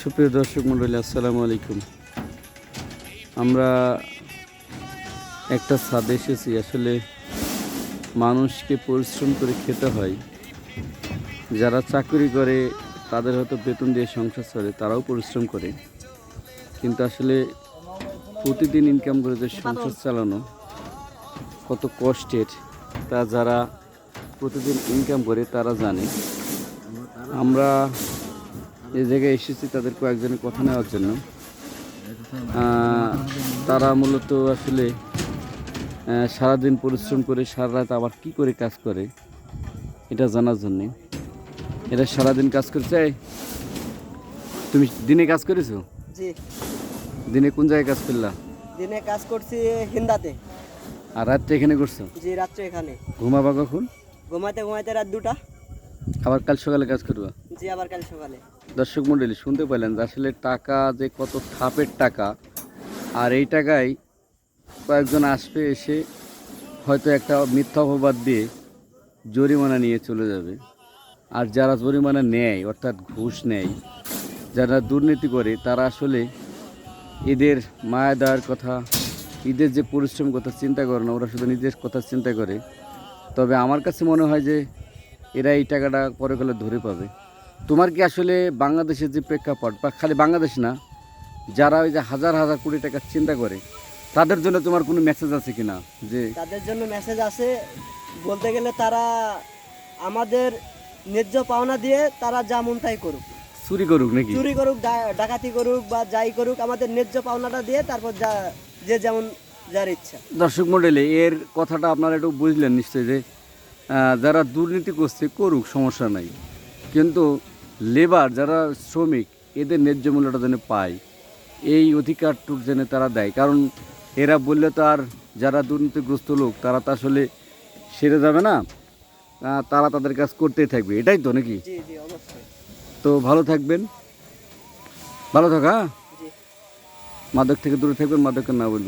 সুপ্রিয় দর্শক মণ্ডলী, আসসালামু আলাইকুম। আমরা একটা ছাদে এসেছি, আসলে মানুষকে পরিশ্রম করে খেতে হয়। যারা চাকরি করে, তাদের হয়তো বেতন দিয়ে সংসার চলে, তারাও পরিশ্রম করে। কিন্তু আসলে প্রতিদিন ইনকাম করে যে সংসার চালানো, কত কষ্টের, তা যারা প্রতিদিন ইনকাম করে, তারা জানে। আমরা এই জায়গায় এসেছি তাদের কয়েকজনের কথা নেওয়ার জন্য। তারা মূলত আসলে সারাদিন পরিশ্রম করে সারা রাত আবার কি করে কাজ করে এটা জানার জন্যে। এটা সারাদিন কাজ করছে তুমি দিনে কাজ করেছ? জি। দিনে কোন জায়গায় কাজ করলা? দিনে কাজ করছি হিন্দাতে। আর রাত্রে এখানে করছ? জি রাত্রে এখানে। ঘুমাবা কখন? ঘুমাতে ঘুমাতে রাত দুটা। আবার কাল সকালে কাজ করবা? জি আবার কাল সকালে। দর্শক মণ্ডলী শুনতে পেলেন যে আসলে টাকা যে কত থাপের টাকা, আর এই টাকায় কয়েকজন আসবে এসে হয়তো একটা মিথ্যা অপবাদ দিয়ে জরিমানা নিয়ে চলে যাবে। আর যারা জরিমানা নেয়, অর্থাৎ ঘুষ নেয়, যারা দুর্নীতি করে, তারা আসলে এদের মায়া দেওয়ার কথা ঈদের যে পরিশ্রম কথা চিন্তা করে না, ওরা শুধু নিজের কথা চিন্তা করে। তবে আমার কাছে মনে হয় যে এরা এই টাকাটা পরে গেলে ধরে পাবে। তোমার কি আসলে বাংলাদেশের যে প্রেক্ষাপট বা খালি বাংলাদেশ না যারা ওই যে হাজার হাজার কোটি টাকা চিন্তা করে তাদের জন্য তোমার কোনো মেসেজ আছে কি না যে তাদের জন্য মেসেজ আছে বলতে গেলে তারা আমাদের ন্যায্য পাওনা দিয়ে তারা যা মন তাই করুক। চুরি করুক নাকি? চুরি করুক ডাকাতি করুক বা যাই করুক আমাদের ন্যায্য পাওনাটা দিয়ে তারপর যা যে যেমন যার ইচ্ছা। দর্শক মণ্ডলী এর কথাটা আপনারা একটু বুঝলেন নিশ্চয়ই যে যারা দুর্নীতি করছে করুক সমস্যা নাই। কিন্তু লেবার যারা শ্রমিক এদের ন্যায্য মূল্যটা যেন পায় এই অধিকারটুক যেন তারা দেয়। কারণ এরা বললে তো আর যারা দুর্নীতিগ্রস্ত লোক তারা তো আসলে সেরে যাবে না। তারা তাদের কাজ করতেই থাকবে। এটাই তো নাকি? তো ভালো থাকবেন। ভালো থাকা জি। মাদক থেকে দূরে থাকবেন মাদকের না বলবেন।